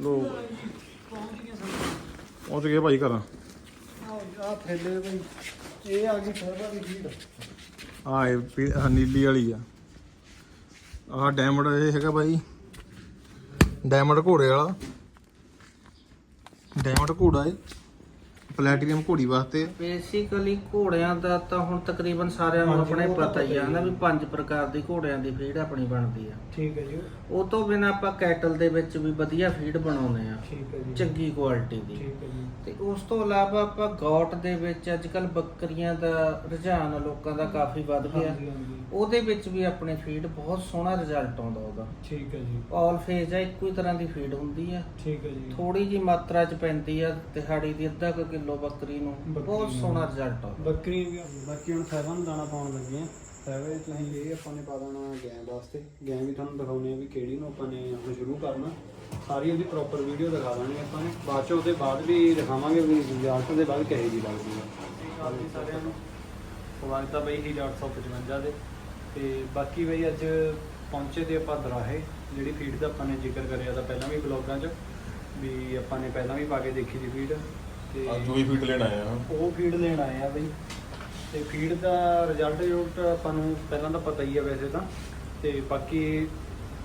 ਲੋ। ਪਹੁੰਚ ਗਏ ਭਾਈ ਘਰ। ਆ ਥੈਲੇ ਬਈ ਇਹ ਆ ਗਈ ਸਰਵਾ ਦੀ ਫੀਡ ਆ ਇਹ ਨੀਲੀ ਵਾਲੀ ਆ। ਆਹ ਡਾਇਮੰਡ ਇਹ ਹੈਗਾ ਭਾਈ। ਡਾਇਮੰਡ ਘੋੜੇ ਵਾਲਾ। ਡਾਇਮੰਡ ਘੋੜਾ ਏ ਪਲੈਟੀਨਮ ਘੋੜੀ ਵਾਸਤੇ। ਬੇਸਿਕਲੀ ਘੋੜਿਆਂ ਦਾ ਤਾਂ ਹੁਣ ਤਕਰੀਬਨ ਸਾਰਿਆਂ ਨੂੰ ਹਾਂਜੀ, ਆਪਣੇ ਉਹ ਤਾਂ ਪਤਾ ਹੀ ਆ ਨਾ। ਵੀ ਪੰਜ ਪ੍ਰਕਾਰ ਦੀ ਘੋੜਿਆਂ ਦੀ ਫੀਡ ਆਪਣੀ ਬਣਦੀ ਆ। ਠੀਕ ਹੈ ਜੀ। ਉਹ ਤੋਂ ਬਿਨਾ ਆਪਾਂ ਕੈਟਲ ਦੇ ਵਿੱਚ ਵੀ ਵਧੀਆ ਫੀਡ ਬਣਾਉਂਦੇ ਆ। ਠੀਕ ਹੈ ਜੀ। ਚੰਗੀ ਕੁਆਲਿਟੀ ਦੀ। ਠੀਕ ਹੈ ਜੀ। ਤੇ ਉਸ ਤੋਂ ਇਲਾਵਾ ਆਪਾਂ ਗੌਟ ਦੇ ਵਿੱਚ ਅੱਜ ਕੱਲ ਬੱਕਰੀਆਂ ਦਾ ਰੁਝਾਨ ਲੋਕਾਂ ਦਾ ਕਾਫੀ ਵੱਧ ਗਿਆ। ਹਾਂਜੀ ਹਾਂਜੀ। ਉਹਦੇ ਵਿੱਚ ਵੀ ਆਪਣੇ ਫੀਡ ਬਹੁਤ ਸੋਹਣਾ ਰਿਜ਼ਲਟ ਆਉਂਦਾ ਉਹਦਾ। ਠੀਕ ਹੈ ਜੀ। ਆਲ ਫੇਜ ਆ ਇੱਕੋ ਹੀ ਤਰ੍ਹਾਂ ਦੀ ਫੀਡ ਹੁੰਦੀ ਆ। ਠੀਕ ਹੈ ਜੀ। ਥੋੜੀ ਜੀ ਮਾਤਰਾ ਚ ਪੈਂਦੀ ਆ ਦਿਹਾੜੀ ਦੀ ਅੱਧਾ ਕੁ ਕਿਲੋ ਬੱਕਰੀ ਨੂੰ। ਬੱਕਰੀ ਬਹੁਤ ਨੂੰ। ਸੋਹਣਾ ਰਿਜ਼ਲਟ ਆਉਂਦਾ ਬੱਕਰੀ ਵੀ ਬਾਕੀ ਹੁਣ ਸੈਵਨ ਨੂੰ ਦਾਣਾ ਪਾਉਣ ਲੱਗੇ ਆ। ਸੈਵਨ ਚ ਅਸੀਂ ਇਹ ਆਪਾਂ ਨੇ ਪਾ ਦੇਣਾ ਗੈਂ ਵਾਸਤੇ। ਗੈਂ ਵੀ ਤੁਹਾਨੂੰ ਦਿਖਾਉਨੇ ਆ ਵੀ ਕਿਹੜੀ ਨੂੰ ਆਪਾਂ ਨੇ ਹੁਣ ਸ਼ੁਰੂ ਕਰਨਾ। ਸਾਰੀ ਉਹਦੀ ਪ੍ਰੋਪਰ ਵੀਡੀਓ ਦਿਖਾ ਦਾਂਗੇ ਆਪਾਂ ਨੇ। ਬਾਅਦ ਚ ਉਹਦੇ ਬਾਅਦ ਵੀ ਦਿਖਾਵਾਂਗੇ ਵੀ ਰਿਜ਼ਲਟ ਦੇ ਬਾਅਦ ਕਿਹੋ ਜੀ ਲੱਗਦੀ ਆ। ਸਾਰਿਆਂ ਨੂੰ। ਸਵਾਗਤ ਆ ਬਈ ਹੀ 855 ਦੇ। ਤੇ ਬਾਕੀ ਬਈ ਅੱਜ ਪਹੁੰਚੇ ਤੇ ਆਪਾਂ ਦਰਾਹੇ ਜਿਹੜੀ ਫੀਡ ਦਾ ਆਪਾਂ ਨੇ ਜ਼ਿਕਰ ਕਰਿਆ ਤਾਂ ਪਹਿਲਾਂ ਵੀ ਬਲੌਗਾਂ 'ਚ ਵੀ ਆਪਾਂ ਨੇ ਪਹਿਲਾਂ ਵੀ ਪਾ ਕੇ ਦੇਖੀ ਸੀ ਫੀਡ ਤੇ ਅੱਜ ਉਹੀ ਫੀਟ ਲੈਣ ਆਏ ਆ। ਉਹ ਫੀਡ ਲੈਣ ਆਏ ਆ ਬਈ। ਤੇ ਫੀਡ ਦਾ ਰਿਜ਼ਲਟ ਰਿਜ਼ਲਟ ਆਪਾਂ ਨੂੰ ਪਹਿਲਾਂ ਤਾਂ ਪਤਾ ਹੀ ਆ ਵੈਸੇ ਤਾਂ ਤੇ ਬਾਕੀ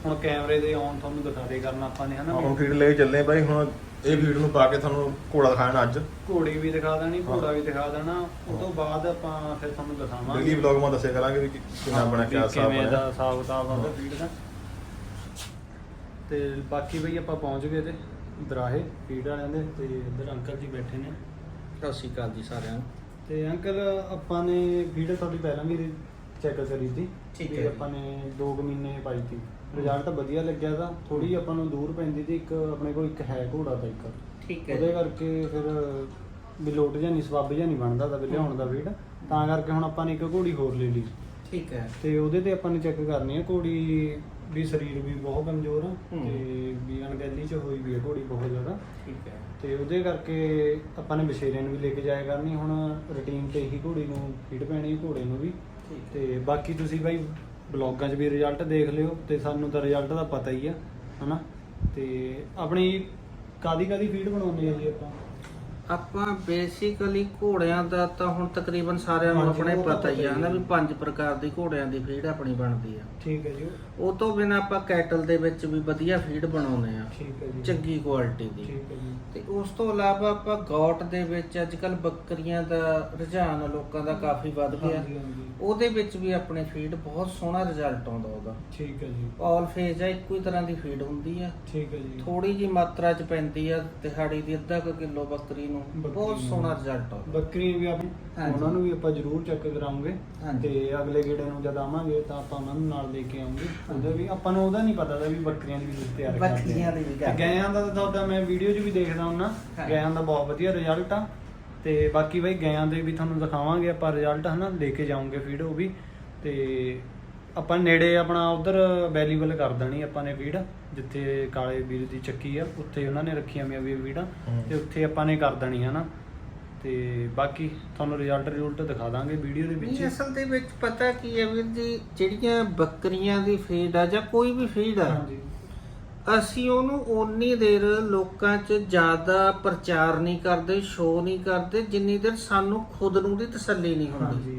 ਹੁਣ ਕੈਮਰੇ ਦੇ ਆਨ ਤੁਹਾਨੂੰ ਦਿਖਾ ਦੇ ਕਰਨਾ ਆਪਾਂ ਨੇ ਹਨਾ ਹੁਣ ਫੀਟ ਲੈ ਕੇ ਚੱਲੇ ਭਾਈ ਹੁਣ ਇਹ ਫੀਟ ਨੂੰ ਪਾ ਕੇ ਤੁਹਾਨੂੰ ਘੋੜਾ ਦਿਖਾਣਾ ਅੱਜ। ਘੋੜੀ ਵੀ ਦਿਖਾ ਦੇਣੀ ਘੋੜਾ। ਵੀ ਦਿਖਾ ਦੇਣਾ। ਉਸ ਤੋਂ ਬਾਅਦ ਆਪਾਂ ਫਿਰ ਤੁਹਾਨੂੰ ਦਿਖਾਵਾਂਗੇ। ਡੇਲੀ ਵਲੌਗ ਮੈਂ ਦੱਸਿਆ ਕਰਾਂਗੇ ਵੀ ਕਿ- ਕਿੰਨਾ ਬਣਾ ਕਿਆ ਹਿਸਾਬ ਕਿਵੇਂ ਦਾ ਬਣਿਆ ਹਿਸਾਬ ਕਿਤਾਬ ਆਉਂਦਾ। ਫੀਡ ਦਾ। ਤੇ ਬਾਕੀ ਬਈ ਆਪਾਂ ਪਹੁੰਚ ਗਏ ਤੇ ਦਰਾਹੇ ਫੀਡ ਵਾਲਿਆਂ ਦੇ ਤੇ ਇੱਧਰ ਅੰਕਲ ਜੀ ਬੈਠੇ ਨੇ। ਸਤਿ ਸ਼੍ਰੀ ਅਕਾਲ ਜੀ ਸਾਰਿਆਂ ਨੂੰ। ਤੇ ਅੰਕਲ ਆਪਾਂ ਨੇ ਵੀਡੀਓ ਤੁਹਾਡੀ ਪਹਿਲਾਂ ਵੀ ਚੈੱਕ ਕਰੀ ਸੀ। ਠੀਕ ਹੈ। ਆਪਾਂ ਨੇ 2 ਮਹੀਨੇ ਪਾਈ ਸੀ ਰਿਜ਼ਲਟ ਵਧੀਆ ਲੱਗਿਆ ਤਾਂ ਥੋੜੀ ਆਪਾਂ ਨੂੰ ਦੂਰ ਪੈਂਦੀ ਸੀ ਇੱਕ ਆਪਣੇ ਕੋਲ ਇੱਕ ਹੈ ਘੋੜਾ ਦਾ ਇੱਕ। ਠੀਕ ਹੈ ਉਹਦੇ। ਕਰਕੇ ਫਿਰ ਵੀ ਲੋਟ ਜਾਂ ਨਹੀਂ ਸਬੱਬ ਜਾਂ ਨਹੀਂ ਬਣਦਾ ਤਾਂ ਵੀ ਲਿਆਉਣ ਦਾ ਵੀਡ ਤਾਂ ਕਰਕੇ ਹੁਣ ਆਪਾਂ ਨੇ ਇੱਕ ਘੋੜੀ ਹੋਰ ਲੈ ਲਈ। ਠੀਕ ਹੈ। ਤੇ ਉਹਦੇ ਤੇ ਆਪਾਂ ਨੇ ਚੈੱਕ ਕਰਨੀ ਹੈ ਘੋੜੀ ਵੀ ਸਰੀਰ ਵੀ ਬਹੁਤ ਕਮਜ਼ੋਰ ਆ ਹੂੰ। ਤੇ ਵੀ ਅਣਗਹਿਲੀ ਚ ਹੋਈ ਵੀ ਹੈ ਘੋੜੀ ਬਹੁਤ ਜ਼ਿਆਦਾ। ਠੀਕ ਹੈ। ਤੇ ਉਹਦੇ ਕਰਕੇ ਆਪਾਂ ਨੇ ਬਸ਼ੇਰੇ ਨੂੰ ਵੀ ਲੈ ਕੇ ਜਾਇਆ ਕਰਨੀ ਹੁਣ ਰੁਟੀਨ ਤੇ ਹੀ ਘੋੜੀ ਨੂੰ ਫੀਡ ਪੈਣੀ ਘੋੜੇ ਨੂੰ ਵੀ। ਤੇ ਬਾਕੀ ਤੁਸੀਂ ਬਾਈ ਬਲੌਗਾਂ 'ਚ ਵੀ ਰਿਜ਼ਲਟ ਦੇਖ ਲਿਓ ਤੇ ਸਾਨੂੰ ਤਾਂ ਰਿਜ਼ਲਟ ਦਾ ਪਤਾ ਹੀ ਆ ਹਨਾ? ਤੇ ਆਪਣੀ ਕਾਦੀ ਕਾਦੀ ਫੀਡ ਬਣਾਉਂਦੇ ਆ ਜੀ ਆਪਾਂ? ਆਪਾਂ ਬੇਸਿਕਲੀ ਘੋੜਿਆਂ ਦਾ ਤਾਂ ਹੁਣ ਤਕਰੀਬਨ ਸਾਰਿਆਂ ਨੂੰ ਹਾਂਜੀ, ਆਪਣੇ ਉਹ ਤਾਂ ਪਤਾ ਹੀ ਆ ਨਾ ਵੀ। ਪੰਜ ਪ੍ਰਕਾਰ ਦੀ ਘੋੜਿਆਂ ਦੀ ਫੀਡ ਆਪਣੀ ਬਣਦੀ ਆ। ਠੀਕ ਹੈ ਜੀ। ਉਹ ਤੋਂ ਬਿਨਾ ਆਪਾਂ ਕੈਟਲ ਦੇ ਵਿੱਚ ਵੀ ਵਧੀਆ ਫੀਡ ਬਣਾਉਂਦੇ ਆ ਠੀਕ ਹੈ ਜੀ। ਚੰਗੀ ਕੁਆਲਿਟੀ ਦੀ। ਠੀਕ ਹੈ ਜੀ। ਤੇ ਉਸ ਤੋਂ ਇਲਾਵਾ ਆਪਾਂ ਗੌਟ ਦੇ ਵਿੱਚ ਅੱਜ ਕੱਲ ਬੱਕਰੀਆਂ ਦਾ ਰੁਝਾਨ ਲੋਕਾਂ ਦਾ ਕਾਫੀ ਵੱਧ ਗਿਆ। ਹਾਂਜੀ ਹਾਂਜੀ। ਉਹਦੇ ਵਿੱਚ ਵੀ ਆਪਣੇ ਫੀਡ ਬਹੁਤ ਸੋਹਣਾ ਰਿਜ਼ਲਟ ਆਉਂਦਾ ਉਹਦਾ। ਠੀਕ ਹੈ ਜੀ। ਆਲ ਫੇਜ ਆ ਇੱਕੋ ਹੀ ਤਰ੍ਹਾਂ ਦੀ ਫੀਡ ਹੁੰਦੀ ਆ। ਠੀਕ ਹੈ ਜੀ। ਥੋੜੀ ਜੀ ਮਾਤਰਾ ਚ ਪੈਂਦੀ ਆ ਦਿਹਾੜੀ ਦੀ ਅੱਧਾ ਕੁ ਕਿਲੋ ਬੱਕਰੀ ਨੂੰ। ਬੱਕਰੀ ਬਹੁਤ ਨੂੰ। ਸੋਹਣਾ ਰਿਜ਼ਲਟ ਆਉਂਦਾ। ਬੱਕਰੀ ਵੀ ਆਪਾਂ ਹਾਂਜੀ। ਉਹਨਾਂ ਨੂੰ ਵੀ ਆਪਾਂ ਜ਼ਰੂਰ ਚੈੱਕ ਕਰਾਉਂਗੇ ਹਾਂਜੀ। ਤੇ ਅਗਲੇ ਗੇੜੇ ਨੂੰ ਜਦ ਆਵਾਂਗੇ ਤਾਂ ਆਪਾਂ ਉਹਨਾਂ ਨੂੰ ਨਾਲ ਲੈ ਕੇ ਆਉਂਗੇ ਉਹਦਾ ਵੀ ਆਪਾਂ ਨੂੰ ਉਹਦਾ ਨਹੀਂ ਪਤਾ ਦਾ ਵੀ ਬੱਕਰੀਆਂ ਦੀ ਵੀ ਤਿਆਰ ਕਰਦੇ ਆ। ਬੱਕਰੀਆਂ ਦੀ ਵੀ ਤੇ ਕਰਦੇ ਆ। ਗਾਇਆਂ ਦਾ ਤਾਂ ਤੁਹਾਡਾ ਮੈਂ ਵੀਡੀਓ 'ਚ ਵੀ ਦੇਖਦਾ ਹੁੰਨਾ ਹਾਂ। ਗਾਇਆਂ ਦਾ ਬਹੁਤ ਵਧੀਆ ਰਿਜ਼ਲਟ ਆ ਤੇ ਬਾਕੀ ਬਈ ਗਾਇਆਂ ਦੇ ਵੀ ਤੁਹਾਨੂੰ ਦਿਖਾਵਾਂਗੇ ਆਪਾਂ ਰਿਜ਼ਲਟ ਹਨਾ ਲੈ ਕੇ ਜਾਵਾਂਗੇ ਵੀਡੀਓ ਵੀ ਤੇ ਆਪਾਂ ਨੇੜੇ ਆਪਣਾ ਉਧਰ ਅਵੇਲੇਬਲ ਕਰ ਦੇਣੀ ਆਪਾਂ ਨੇ ਵੀਡ ਜਿੱਥੇ ਕਾਲੇ ਵੀਰ ਦੀ ਚੱਕੀ ਆ ਉੱਥੇ ਉਹਨਾਂ ਨੇ ਰੱਖੀਆਂ ਮੀਆਂ ਵੀ ਵੀਡਾਂ ਹੂੰ। ਤੇ ਉੱਥੇ ਆਪਾਂ ਨੇ ਕਰ ਦੇਣੀ ਹਨਾ ਤੇ ਬਾਕੀ ਤੁਹਾਨੂੰ ਰਿਜ਼ਲਟ ਰਿਜ਼ਲਟ ਦਿਖਾ ਦਾਂਗੇ ਵੀਡੀਓ ਦੇ ਵਿੱਚ ਨਹੀਂ ਅਸਲ ਦੇ ਵਿੱਚ ਪਤਾ ਕੀ ਹੈ ਵੀਰ ਜੀ ਜਿਹੜੀਆਂ ਬੱਕਰੀਆਂ ਦੀ ਫੀਡ ਆ ਜਾਂ ਕੋਈ ਵੀ ਫੀਡ ਆ ਹਾਂਜੀ। ਅਸੀਂ ਉਹਨੂੰ ਓਨੀ ਦੇਰ ਲੋਕਾਂ 'ਚ ਜ਼ਿਆਦਾ ਪ੍ਰਚਾਰ ਨਹੀਂ ਕਰਦੇ ਸ਼ੋਅ ਨਹੀਂ ਕਰਦੇ ਜਿੰਨੀ ਦੇਰ ਸਾਨੂੰ ਖੁਦ ਨੂੰ ਦੀ ਤਸੱਲੀ ਨਹੀਂ ਹੁੰਦੀ। ਹਾਂਜੀ ਹਾਂਜੀ।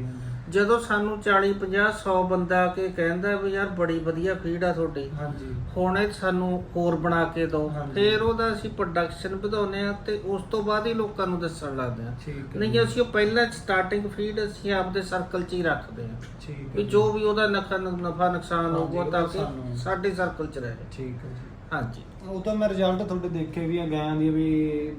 ਜਦੋਂ ਸਾਨੂੰ 40 50 100 ਬੰਦਾ ਆ ਕੇ ਕਹਿੰਦਾ ਵੀ ਯਾਰ ਬੜੀ ਵਧੀਆ ਫੀਡ ਆ ਤੁਹਾਡੀ। ਹਾਂਜੀ। ਹੁਣ ਇਹ ਸਾਨੂੰ ਹੋਰ ਬਣਾ ਕੇ ਦਿਓ। ਫਿਰ ਉਹਦਾ ਅਸੀਂ ਪ੍ਰੋਡਕਸ਼ਨ ਵਧਾਉਂਦੇ ਆ ਤੇ ਉਸ ਤੋਂ ਬਾਅਦ ਹੀ ਲੋਕਾਂ ਨੂੰ ਦੱਸਣ ਲੱਗਦੇ ਆ ਨਹੀਂ। ਅਸੀਂ ਉਹ ਪਹਿਲਾਂ ਸਟਾਰਟਿੰਗ ਫੀਡ ਅਸੀਂ ਆਪਦੇ ਸਰਕਲ 'ਚ ਹੀ ਰੱਖਦੇ ਆ ਠੀਕ ਹੈ ਵੀ ਜੀ। ਵੀ ਉਹਦਾ ਨਫਾ ਨਫਾ ਨੁਕਸਾਨ ਹੋਊਗਾ ਤਾਂ ਕਿ ਸਾਡੇ ਸਰਕਲ 'ਚ ਰਹੇ ਠੀਕ ਹੈ ਜੀ। ਹਾਂਜੀ। ਉਹ ਤਾਂ ਮੈਂ ਰਿਜ਼ਲਟ ਤੁਹਾਡੇ ਦੇਖੇ ਵੀ ਆ ਗਾਇਆਂ ਦੀ ਵੀ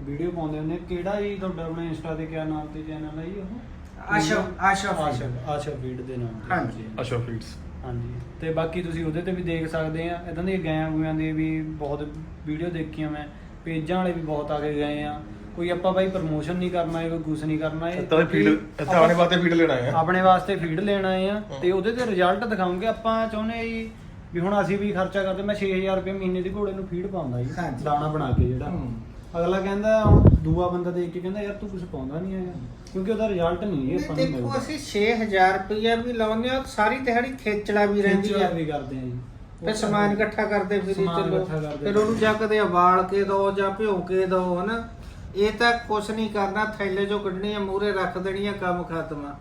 ਵੀਡੀਓ ਪਾਉਂਦੇ ਹੁੰਦੇ ਆ। ਕਿਹੜਾ ਜੀ ਤੁਹਾਡਾ ਆਪਣੇ ਇੰਸਟਾ ਤੇ ਕਿਆ ਨਾਮ ਤੇ ਚੈਨਲ ਹੈ ਜੀ ਉਹ? ਆਸ਼ਾ ਆਸ਼ਾ ਆਸ਼ਾ ਆਸ਼ਾ ਫੀਡ ਦੇ ਨਾਮ ਤੇ। ਹਾਂਜੀ। ਅਸ਼ੋ ਫੀਟਸ ਹਾਂਜੀ। ਤੇ ਬਾਕੀ ਤੁਸੀਂ ਉਹਦੇ ਤੇ ਵੀ ਦੇਖ ਸਕਦੇ ਆ। ਇਦਾਂ ਦੀਆਂ ਗਾਇਆਂ ਗੁਇਆਂ ਦੀ ਵੀ ਬਹੁਤ ਵੀਡੀਓ ਦੇਖੀਆਂ ਮੈਂ। ਪੇਜਾਂ ਵਾਲੇ ਵੀ ਬਹੁਤ ਆ ਕੇ ਗਏ ਆ। ਕੋਈ ਆਪਾਂ ਬਾਈ ਪ੍ਰਮੋਸ਼ਨ ਨਹੀਂ ਕਰਨਾ ਹੈ ਕੋਈ ਕੁਝ ਨਹੀਂ ਕਰਨਾ ਹੈ। ਇੱਥੇ ਫੀਡ ਇੱਥੇ ਆਉਣੇ ਵਾਸਤੇ ਫੀਡ ਲੈਣ ਆਏ ਆ। ਆਪਣੇ ਵਾਸਤੇ ਫੀਡ ਲੈਣ ਆਏ ਆ। ਤੇ ਉਹਦੇ ਤੇ ਰਿਜ਼ਲਟ ਦਿਖਾਉਂਗੇ ਆਪਾਂ ਚਾਹੁੰਦੇ ਆ ਜੀ ਵੀ ਹੁਣ ਅਸੀਂ ਵੀ ਖਰਚਾ ਕਰਦੇ। ਮੈਂ 6000 ਰੁਪਏ ਮਹੀਨੇ ਦੀ ਘੋੜੇ ਨੂੰ ਫੀਡ ਪਾਉਂਦਾ ਜੀ। ਹਾਂਜੀ। ਦਾਣਾ ਬਣਾ ਕੇ ਜਿਹੜਾ। ਹੂੰ। ਅਗਲਾ ਕਹਿੰਦਾ ਹੁਣ ਦੂਆ ਬੰਦਾ ਦੇਖ ਕੇ ਕਹਿੰਦਾ ਯਾਰ ਤੂੰ ਕੁਝ ਪਾਉਂਦਾ ਨਹੀਂ ਹੈਗਾ। ਕਿਉਂਕਿ ਉਹਦਾ ਰਿਜ਼ਲਟ ਨਹੀਂ ਜੀ ਆਪਾਂ ਨੂੰ ਦੇਖੋ ਮਿਲਦਾ। ਅਸੀਂ 6000 ਰੁਪਇਆ ਵੀ ਲਾਉਂਦੇ ਆ ਸਾਰੀ ਦਿਹਾੜੀ ਖੇਚੜਾ ਵੀ ਰਹਿੰਦੀ ਖੇਚਲਾ ਆ ਵੀ ਕਰਦੇ ਆ ਜੀ। ਫਿਰ ਸਮਾਨ ਇਕੱਠਾ ਕਰਦੇ ਫਿਰੀ ਸਮਾਨ ਚੱਲੋ। ਇਕੱਠਾ ਕਰਦੇ ਫਿਰ ਉਹਨੂੰ ਜਾਂ ਕਦੇ ਉਬਾਲ ਕੇ ਦੋ ਜਾਂ ਭਿਓ ਕੇ ਦੋ ਹਨਾ। ਇਹ ਤਾਂ ਕੁਛ ਨਹੀਂ ਕਰਨਾ ਥੈਲੇ ਚੋਂ ਕੱਢਣੀ ਆ ਮੂਰੇ ਰੱਖ ਦੇਣੀ ਆ ਕੰਮ ਖਤਮ ਆ।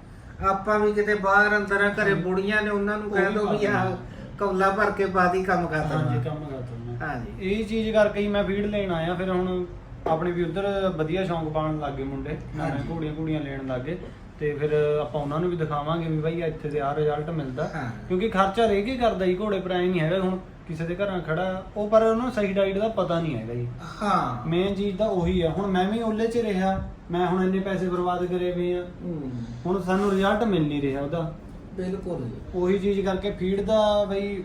ਆਪਾਂ ਵੀ ਕਿਤੇ ਬਾਹਰ ਅੰਦਰ ਆ ਘਰੇ ਬੁੜੀਆਂ ਨੇ ਉਹਨਾਂ ਨੂੰ ਕਹਿ ਦੋ ਵੀ ਪਾ ਆ। ਕੌਲਾ ਭਰ ਕੇ ਬਾਦੀ ਕੰਮ ਖਤਮ ਹਾਂਜੀ ਆ ਕੰਮ ਕਰਦਾ ਮੈਂ ਹਾਂਜੀ। ਇਹ ਚੀਜ਼ ਕਰਕੇ ਹੀ ਮੈਂ ਫੀਡ ਲੈਣ ਆਇਆ ਫਿਰ ਹੁਣ ਆਪਣੇ ਵੀ ਉਧਰ ਵਧੀਆ ਸ਼ੌਂਕ ਪਾਉਣ ਲੱਗੇ ਮੁੰਡੇ ਨਵੇਂ। ਘੋੜੀਆਂ ਘੋੜੀਆਂ ਲੈਣ ਲੱਗੇ ਤੇ ਫਿਰ ਆਪਾਂ ਉਹਨਾਂ ਨੂੰ ਵੀ ਦਿਖਾਵਾਂਗੇ ਵੀ ਭਾਈ ਇੱਥੇ ਤੇ ਆ ਰਿਜ਼ਲਟ ਮਿਲਦਾ। ਕਿਉਂਕਿ ਖਰਚਾ ਰਹਿ ਕੇ ਕਰਦਾ ਜੀ ਘੋੜੇ ਪਰ ਐ ਨਹੀਂ ਹੈਗਾ ਹੁਣ ਕਿਸੇ ਦੇ ਘਰਾਂ ਖੜਾ ਉਹ ਪਰ ਉਹਨੂੰ ਸਹੀ ਡਾਈਟ ਦਾ ਪਤਾ ਨਹੀਂ ਹੈਗਾ ਜੀ ਹਾਂ ਮੇਨ ਚੀਜ਼ ਤਾਂ ਉਹੀ ਆ ਹੁਣ ਮੈਂ ਵੀ ਓਲੇ 'ਚ ਰਿਹਾ ਮੈਂ ਹੁਣ ਇੰਨੇ ਪੈਸੇ ਬਰਬਾਦ ਕਰੇ ਵੀ ਆ ਹੁਣ ਸਾਨੂੰ ਰਿਜ਼ਲਟ ਮਿਲ ਨਹੀਂ ਰਿਹਾ ਉਹਦਾ ਬਿਲਕੁਲ। ਉਹੀ ਚੀਜ਼ ਕਰਕੇ ਫੀਡ ਦਾ ਬਈ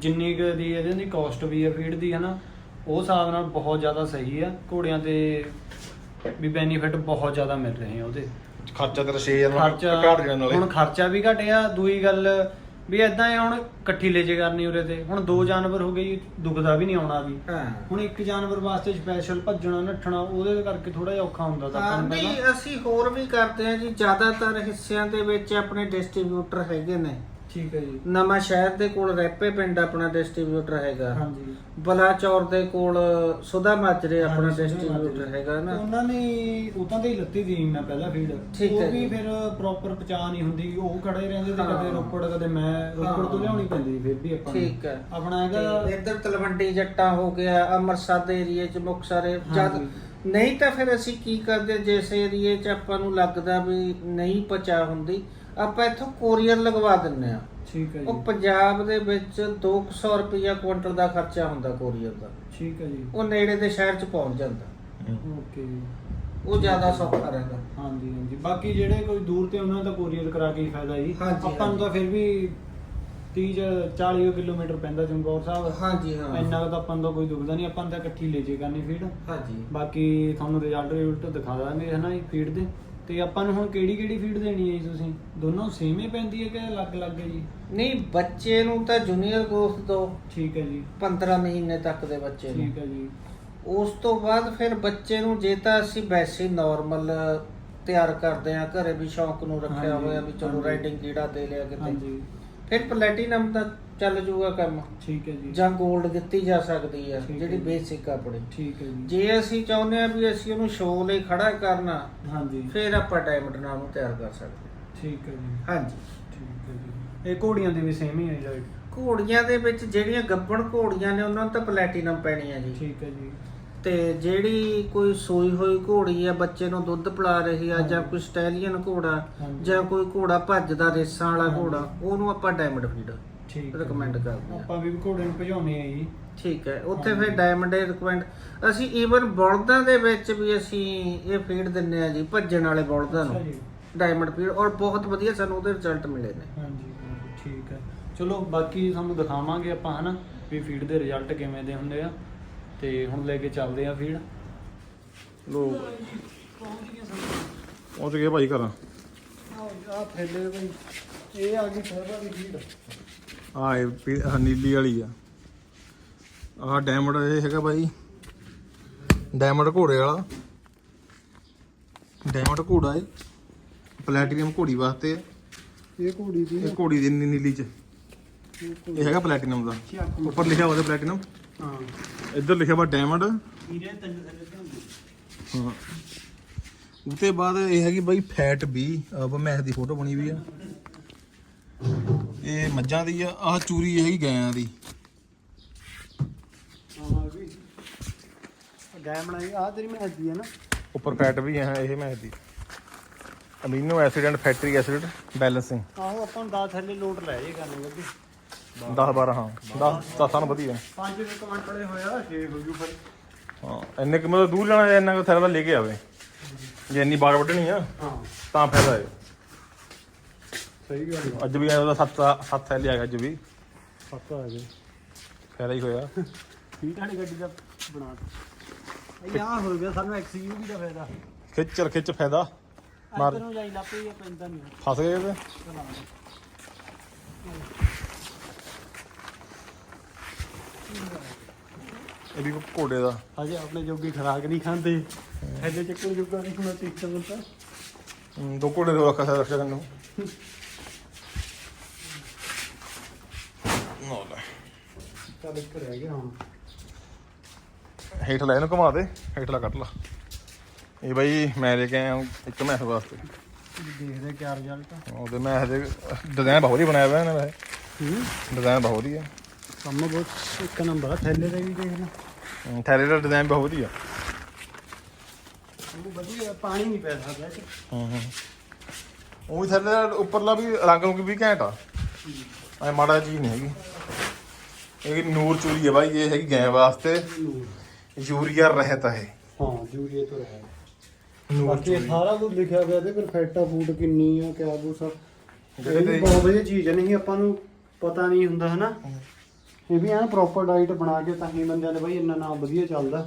ਜਿੰਨੀ ਕੁ ਦੀ ਇਹਦੇ ਦੀ ਕਾਸਟ ਵੀ ਹੈ ਫੀਡ ਦੀ ਹਨਾ ਉਹ ਹਿਸਾਬ ਨਾਲ ਬਹੁਤ ਜ਼ਿਆਦਾ ਸਹੀ ਆ। ਘੋੜਿਆਂ ਤੇ ਵੀ ਬੈਨੀਫਿਟ ਬਹੁਤ ਜ਼ਿਆਦਾ ਮਿਲ ਰਹੇ ਆ ਉਹਦੇ। ਖਰਚਾ ਤੇਰਾ 6000 ਖਰਚਾ ਘਟ ਜਾਣ ਨਾਲੇ। ਹੁਣ ਖਰਚਾ ਵੀ ਘਟਿਆ ਦੂਈ ਗੱਲ ਵੀ ਐਦਾਂ ਹੈ ਹੁਣ ਇਕੱਠੀ ਲੈ ਜੇ ਕਰਨੀ ਉਰੇ ਤੇ। ਹੁਣ ਦੋ ਜਾਨਵਰ ਹੋ ਗਏ ਜੀ ਦੁਖਦਾ ਵੀ ਨਹੀਂ ਆਉਣਾ ਵੀ। ਹੁਣ ਇੱਕ ਜਾਨਵਰ ਵਾਸਤੇ ਸਪੈਸ਼ਲ ਭੱਜਣਾ ਨੱਠਣਾ ਉਹਦੇ ਕਰਕੇ ਥੋੜਾ ਜਿਹਾ ਔਖਾ ਹੁੰਦਾ ਤਾਂ ਆਪਾਂ ਨੂੰ ਪਹਿਲਾਂ। ਨਹੀਂ ਅਸੀਂ ਹੋਰ ਵੀ ਕਰਦੇ ਹਾਂ ਜੀ ਜ਼ਿਆਦਾਤਰ ਹਿੱਸਿਆਂ ਦੇ ਵਿੱਚ ਆਪਣੇ ਡਿਸਟ੍ਰੀਬਿਊਟਰ ਹੈਗੇ ਨੇ। ਠੀਕ ਹੈ ਜੀ ਨਵਾਂ ਸ਼ਹਿਰ ਦੇ ਕੋਲ ਰੈਪੇ ਪਿੰਡ ਆਪਣਾ ਡਿਸਟ੍ਰੀਬਿਊਟਰ ਹੈਗਾ ਹਾਂਜੀ ਬਲਾਚੌਰ ਦੇ ਕੋਲ ਸੁਦਾ ਮਾਜਰੇ ਆਪਣਾ ਹਾਂਜੀ, ਸੁਧਾ ਡਿਸਟ੍ਰੀਬਿਊਟਰ ਮਾਜਰੇ। ਹੈਗਾ ਨਾ ਉਹਨਾਂ ਨੇ ਉਤਾਂ ਤੇ ਹੀ ਲੱਤੀ ਦੀ ਮੈਂ ਪਹਿਲਾਂ ਫੀਡ ਠੀਕ ਹੈ ਉਹ ਵੀ ਜੀ। ਫਿਰ ਪ੍ਰੋਪਰ ਪਛਾਣ ਨਹੀਂ ਹੁੰਦੀ ਉਹ ਖੜੇ ਰਹਿੰਦੇ ਤੇ ਹਾਂ। ਕਦੇ ਰੋਪੜ ਕਦੇ ਮੈਂ ਰੋਪੜ ਤੋਂ ਹਾਂ। ਲਿਆਉਣੀ ਪੈਂਦੀ ਫਿਰ ਵੀ ਆਪਾਂ ਨੂੰ। ਠੀਕ ਹੈ ਆਪਣਾ ਹੈਗਾ ਤੇ ਇੱਧਰ ਤਲਵੰਡੀ ਜੱਟਾਂ ਹੋ ਗਿਆ ਅੰਮ੍ਰਿਤਸਰ ਦੇ ਏਰੀਏ ਚ ਮੁਕਤਸਰ ਜਦ ਹਾਂਜੀ। ਨਹੀਂ ਤਾਂ ਫਿਰ ਅਸੀਂ ਕੀ ਕਰਦੇ ਜਿਸ ਏਰੀਏ ਚ ਆਪਾਂ ਨੂੰ ਲੱਗਦਾ ਵੀ ਨਹੀਂ ਪਚਾ ਹੁੰਦੀ ਆਪਾਂ ਇੱਥੋਂ ਕੋਰੀਅਰ ਲਗਵਾ ਦਿੰਨੇ ਆ ਠੀਕ ਹੈ ਉਹ ਜੀ ਪੰਜਾਬ ਦੇ ਵਿੱਚ 200 ਰੁਪਇਆ ਕੁਇੰਟਲ ਦਾ ਖਰਚਾ ਹੁੰਦਾ ਕੋਰੀਅਰ ਦਾ। ਠੀਕ ਹੈ ਜੀ। ਉਹ ਨੇੜੇ ਦੇ ਸ਼ਹਿਰ ਚ ਪਹੁੰਚ ਜਾਂਦਾ। ਓਕੇ ਜੀ। ਉਹ ਜ਼ਿਆਦਾ ਸੌਖਾ ਰਹਿੰਦਾ। ਹਾਂਜੀ ਹਾਂਜੀ। ਬਾਕੀ ਜਿਹੜੇ ਕੋਈ ਦੂਰ ਤੇ ਉਹਨਾਂ ਦਾ ਕੋਰੀਅਰ ਕਰਾ ਕੇ ਹੀ ਫਾਇਦਾ ਜੀ। ਹਾਂਜੀ, ਆਪਾਂ ਨੂੰ ਤਾਂ ਫਿਰ ਵੀ 30 ਜਾਂ 40 ਕਿਲੋਮੀਟਰ ਪੈਂਦਾ ਚਮਕੌਰ ਸਾਹਿਬ। ਹਾਂਜੀ ਹਾਂ। ਇੰਨਾ ਕੁ ਤਾਂ ਆਪਾਂ ਨੂੰ ਤਾਂ ਕੋਈ ਦੁਖਦਾ ਨਹੀਂ। ਆਪਾਂ ਨੂੰ ਤਾਂ ਇਕੱਠੀ ਲੈ ਜੇ ਕਰਨੀ ਫੀਡ। ਹਾਂਜੀ। ਬਾਕੀ ਤੁਹਾਨੂੰ ਰਿਜ਼ਲਟ ਰਿਜ਼ਲਟ ਦਿਖਾ ਦਾਂਗੇ ਹਨਾ ਜੀ ਫੀਡ ਦੇ। ਤੇ ਆਪਾਂ ਨੂੰ ਹੁਣ ਕਿਹੜੀ ਕਿਹੜੀ ਫੀਡ ਦੇਣੀ ਹੈ ਜੀ ਤੁਸੀਂ? ਦੋਨੋਂ ਸੇਮ ਹੀ ਪੈਂਦੀ ਹੈ ਕਿ ਅਲੱਗ-ਅਲੱਗ ਹੈ ਜੀ? ਨਹੀਂ ਬੱਚੇ ਨੂੰ ਤਾਂ ਜੂਨੀਅਰ ਗਰੋਥ ਦੋ ਠੀਕ ਹੈ ਜੀ। 15 ਮਹੀਨੇ ਤੱਕ ਦੇ ਬੱਚੇ ਨੂੰ। ਠੀਕ ਹੈ ਜੀ। ਉਸ ਤੋਂ ਬਾਅਦ ਫਿਰ ਬੱਚੇ ਨੂੰ ਜੇ ਤਾਂ ਅਸੀਂ ਵੈਸੇ ਨਾਰਮਲ ਤਿਆਰ ਕਰਦੇ ਆ ਘਰੇ ਵੀ ਸ਼ੌਂਕ ਨੂੰ ਰੱਖਿਆ ਹੋਇਆ ਵੀ ਚਲੋ। ਰਾਈਡਿੰਗ ਕੀੜਾ ਦੇ ਲਿਆ ਕਿਤੇ। ਹਾਂਜੀ। ਫਿਰ ਪਲੈਟੀਨਮ ਦਾ ਚੱਲ ਜੂਗਾ ਕੰਮ। ਠੀਕ ਹੈ ਜੀ। ਜਾਂ 골ਡ ਦਿੱਤੀ ਜਾ ਸਕਦੀ ਠੀਕ ਹੈ ਜਿਹੜੀ। ਬੇਸਿਕ ਆਪਣੀ। ਠੀਕ ਹੈ ਜੀ। ਜੇ ਅਸੀਂ ਚਾਹੁੰਦੇ ਆ ਵੀ ਅਸੀਂ ਉਹਨੂੰ ਸ਼ੋਅ ਲਈ ਖੜਾ ਕਰਨਾ ਹਾਂਜੀ। ਫਿਰ ਆਪਾਂ ਡਾਇਮੰਡ ਨਾਲ ਨੂੰ ਤਿਆਰ ਕਰ ਸਕਦੇ ਠੀਕ ਹੈ ਜੀ। ਹਾਂਜੀ। ਠੀਕ ਹੈ ਜੀ। ਇਹ ਘੋੜੀਆਂ ਦੇ ਵੀ ਸੇਮ ਹੀ ਹੈ ਜੀ ਘੋੜੀਆਂ ਦੇ ਵਿੱਚ ਜਿਹੜੀਆਂ ਗੱਬਣ ਘੋੜੀਆਂ ਨੇ ਉਹਨਾਂ ਨੂੰ ਤਾਂ ਪਲੈਟੀਨਮ ਪੈਣੀ ਆ ਜੀ। ਠੀਕ ਹੈ ਜੀ। ਤੇ ਜਿਹੜੀ ਕੋਈ ਸੋਈ ਹੋਈ ਘੋੜੀ ਆ ਬੱਚੇ ਨੂੰ ਦੁੱਧ ਪਿਲਾ ਰਹੀ ਆ ਜਾਂ ਕੋਈ ਸਟੈਲੀਅਨ ਘੋੜਾ ਹਾਂਜੀ। ਜਾਂ ਕੋਈ ਘੋੜਾ ਭੱਜਦਾ ਰੇਸਾਂ ਵਾਲਾ ਹਾਂਜੀ। ਘੋੜਾ ਉਹਨੂੰ ਆਪਾਂ ਡਾਇਮੰਡ ਫੀਡ ਠੀਕ ਹੈ। ਕਰਦੇ ਹਾਂ। ਆਪਾਂ ਵੀ ਘੋੜੇ ਨੂੰ ਭਜਾਉਣੇ ਆ ਜੀ ਠੀਕ ਹੈ ਉੱਥੇ ਹਾਂਜੀ। ਫਿਰ ਡਾਇਮੰਡ ਹੀ ਰਿਕਮੈਂਡ ਅਸੀਂ ਈਵਨ ਬਲਦਾਂ ਦੇ ਵਿੱਚ ਵੀ ਅਸੀਂ ਇਹ ਫੀਡ ਦਿੰਨੇ ਆ ਜੀ ਭੱਜਣ ਵਾਲੇ ਬਲਦਾਂ ਅੱਛਾ ਨੂੰ ਜੀ ਡਾਇਮੰਡ ਫੀਡ ਔਰ ਬਹੁਤ ਵਧੀਆ ਸਾਨੂੰ ਉਹਦੇ ਰਿਜ਼ਲਟ ਮਿਲੇ ਨੇ ਹਾਂਜੀ ਹਾਂਜੀ, ਠੀਕ ਹੈ ਚਲੋ ਬਾਕੀ ਤੁਹਾਨੂੰ ਦਿਖਾਵਾਂਗੇ ਆਪਾਂ ਹਨਾ ਵੀ ਫੀਡ ਦੇ ਰਿਜ਼ਲਟ ਕਿਵੇਂ ਦੇ ਹੁੰਦੇ ਆ ਤੇ ਹੁਣ ਲੈ ਕੇ ਚੱਲਦੇ ਆ ਫੀਡ। ਲੋ। ਪਹੁੰਚ ਗਏ ਸਾਨੂੰ ਪਹੁੰਚ ਗਏ ਭਾਈ ਘਰਾਂ। ਆ ਥੈਲੇ ਬਈ ਇਹ ਆ ਗਈ ਸਰਵਾ ਦੀ ਫੀਡ। ਆ ਇਹ ਪੀ- ਆਹ ਨੀਲੀ ਵਾਲੀ ਆ। ਆਹ ਡਾਇਮੰਡ ਇਹ ਹੈਗਾ ਭਾਈ। ਡਾਇਮੰਡ ਘੋੜੇ ਵਾਲਾ। ਡਾਇਮੰਡ ਘੋੜਾ ਹੈ ਪਲੈਟੀਨਮ ਘੋੜੀ ਵਾਸਤੇ। ਇਹ ਘੋੜੀ ਦੀ ਇਹ ਘੋੜੀ ਦੀ ਨੀ- ਨੀਲੀ ਚ। ਇਹ ਹੈਗਾ ਪਲੈਟੀਨਮ ਦਾ। ਉੱਪਰ ਲਿਖਿਆ ਹੋਇਆ ਪਲੈਟੀਨਮ। ਹਾਂ। ਇੱਧਰ ਲਿਖਿਆ ਵਾ ਡਾਇਮੰਡ ਇਹਦੇ ਤਿੰਨ ਥੈਲੇ ਤੇ ਹੁੰਦੇ ਹਾਂ। ਉਤੇ ਬਾਅਦ ਇਹ ਹੈਗੀ ਬਾਈ ਫੈਟ ਵੀ ਅਬ ਮੈਥ ਦੀ ਫੋਟੋ ਬਣੀ ਵੀ ਆ। ਇਹ ਮੱਝਾਂ ਦੀ ਆ ਆਹ ਚੂਰੀ ਇਹ ਹੈਗੀ ਗਾਇਆਂ ਦੀ। ਹਾਂ ਵੀ। ਗਾਇ ਬਣਾਈ ਆ ਤੇਰੀ ਮੈਂ ਹੈ ਨਾ। ਉੱਪਰ ਫੈਟ ਵੀ ਹੈ ਇਹ math the. Amino acid and fatty acid balancing ਆਹੋ ਆਪਾਂ ਨੂੰ 10 ਥੈਲੇ ਲੋਟ ਲੈ ਜੇ ਕਰਨੇ ਗੱਡੀ 10 12 ਹਾਂ। 10 10 ਵਧੀਆ। ਪੰਜ ਦੇ ਕਮੈਂਟ ਪੜੇ ਹੋਇਆ 6 ਹੋ ਜੂ ਫਿਰ। ਹਾਂ ਇੰਨੇ ਕਿ ਮਤਲਬ ਦੂਰ ਜਾਣਾ ਇੰਨਾ ਕੁ ਥੈਲਾ ਲੈ ਕੇ ਆਵੇ। ਜੇ ਇੰਨੀ ਬਾੜ ਵੱਢਣੀ ਆ ਹਾਂ। ਤਾਂ ਫਾਇਦਾ ਹੈ ਸਹੀ ਗੱਲ ਅੱਜ ਵੀ ਉਹਦਾ 7 7 ਥੈਲੇ ਆ ਗਿਆ ਅੱਜ ਵੀ। ਪੱਕਾ ਆ ਫਾਇਦਾ ਹੀ ਹੋਇਆ। ਕੀ ਤੁਹਾਡੀ ਗੱਡੀ ਦਾ ਬਣਾ ਇਹ ਆ ਹੋ ਗਿਆ ਸਾਨੂੰ ਐਕਸਯੂਵੀ ਦਾ ਫਾਇਦਾ। ਖਿੱਚ ਖਿੱਚ ਫਾਇਦਾ। ਮਾਰ ਇੱਧਰ ਨੂੰ ਜਾਈ ਲੱਪੇ ਇਹ ਪੈਂਦਾ ਨਹੀਂ ਫਸ ਗਏ ਤੇ ਚਲਾ ਇਹ ਵੀ ਘੋੜੇ ਦਾ। ਅਜੇ ਆਪਣੇ ਜੋਗੀ ਖਰਾਕ ਨਹੀਂ ਖਾਂਦੇ। ਐਡੇ ਚੱਕਰ ਜੋਗਾ ਨਹੀਂ ਹੁਣ ਤੀਕ ਚੱਲਦਾ ਹਮ, ਦੋ ਘੋੜੇ ਦੇ ਰੱਖਾ ਰੱਖਿਆ ਤੈਨੂੰ ਨਾ ਲੈ ਚੱਲ ਇੱਕ ਰਹਿ ਗਿਆ ਹੁਣ। ਹੇਠ ਲੈ ਇਹਨੂੰ ਘੁਮਾ ਦੇ ਹੇਠਲਾ ਕੱਟ ਲਾ। ਇਹ ਬਾਈ ਮੈਂ ਲੈ ਕੇ ਆਇਆ ਇੱਕ ਮੈਥ ਵਾਸਤੇ। ਦੇਖਦੇ ਕਿਆ ਰਿਜ਼ਲਟ ਉਹਦੇ ਮੈਥ ਦੇ ਡਿਜ਼ਾਈਨ ਬਹੁਤ ਹੀ ਬਣਾਇਆ ਹੋਇਆ ਇਹਨੇ ਵੈਸੇ। ਹੂੰ। ਡਿਜ਼ਾਈਨ ਬਹੁਤ ਹੀ ਆ। ਕੰਮ ਬਹੁਤ ਇੱਕ ਨੰਬਰ ਆ ਥੈਲੇ ਦਾ ਵੀ ਦੇਖ ਲੈ। ਥੈਲੇ ਦਾ ਡਿਜ਼ਾਈਨ ਬਹੁਤ ਹੀ ਆ ਉਹ ਵਧੀਆ ਪਾਣੀ ਨਹੀਂ ਪੈ ਸਕਦਾ ਇਹ 'ਚ। ਹੂੰ ਹੂੰ ਉਹ ਵੀ ਥੱਲੇ ਦਾ ਉੱਪਰਲਾ ਵੀ ਰੰਗ ਰੁੰਗ ਵੀ ਘੈਂਟ ਆ। ਐ ਮਾੜਾ ਚੀਜ਼ ਨਹੀਂ ਹੈਗੀ। ਇਹ ਨੂਰ ਚੂਰੀ ਹੈ ਬਾਈ ਇਹ ਹੈਗੀ ਗੈਂ ਵਾਸਤੇ। ਯੂਰੀਆ ਰਹਿਤ ਹੈ ਹਾਂ ਜੂਰੀਏ ਤੋਂ ਰਹਿ ਨੂਰ ਬਾਕੀ ਇਹ ਸਾਰਾ ਕੁਝ ਲਿਖਿਆ ਹੋਇਆ ਤੇ ਪਰਫੈਕਟਾ ਫੂਡ ਕਿੰਨੀ ਆ ਕਿਆ ਕੁਛ ਆ। ਜਿਹੜੇ ਇਹ ਵੀ ਤੇ- ਬਹੁਤ ਵਧੀਆ ਚੀਜ਼ ਨਹੀਂ ਆਪਾਂ ਨੂੰ ਪਤਾ ਨਹੀਂ ਹੁੰਦਾ ਹਨਾ। ਇਹ ਵੀ ਐਨ ਪ੍ਰੋਪਰ ਡਾਈਟ ਬਣਾ ਕੇ ਤਾਂ ਹੀ ਬੰਦਿਆਂ ਦੇ ਬਾਈ ਇੰਨਾ ਨਾਮ ਵਧੀਆ ਚੱਲਦਾ।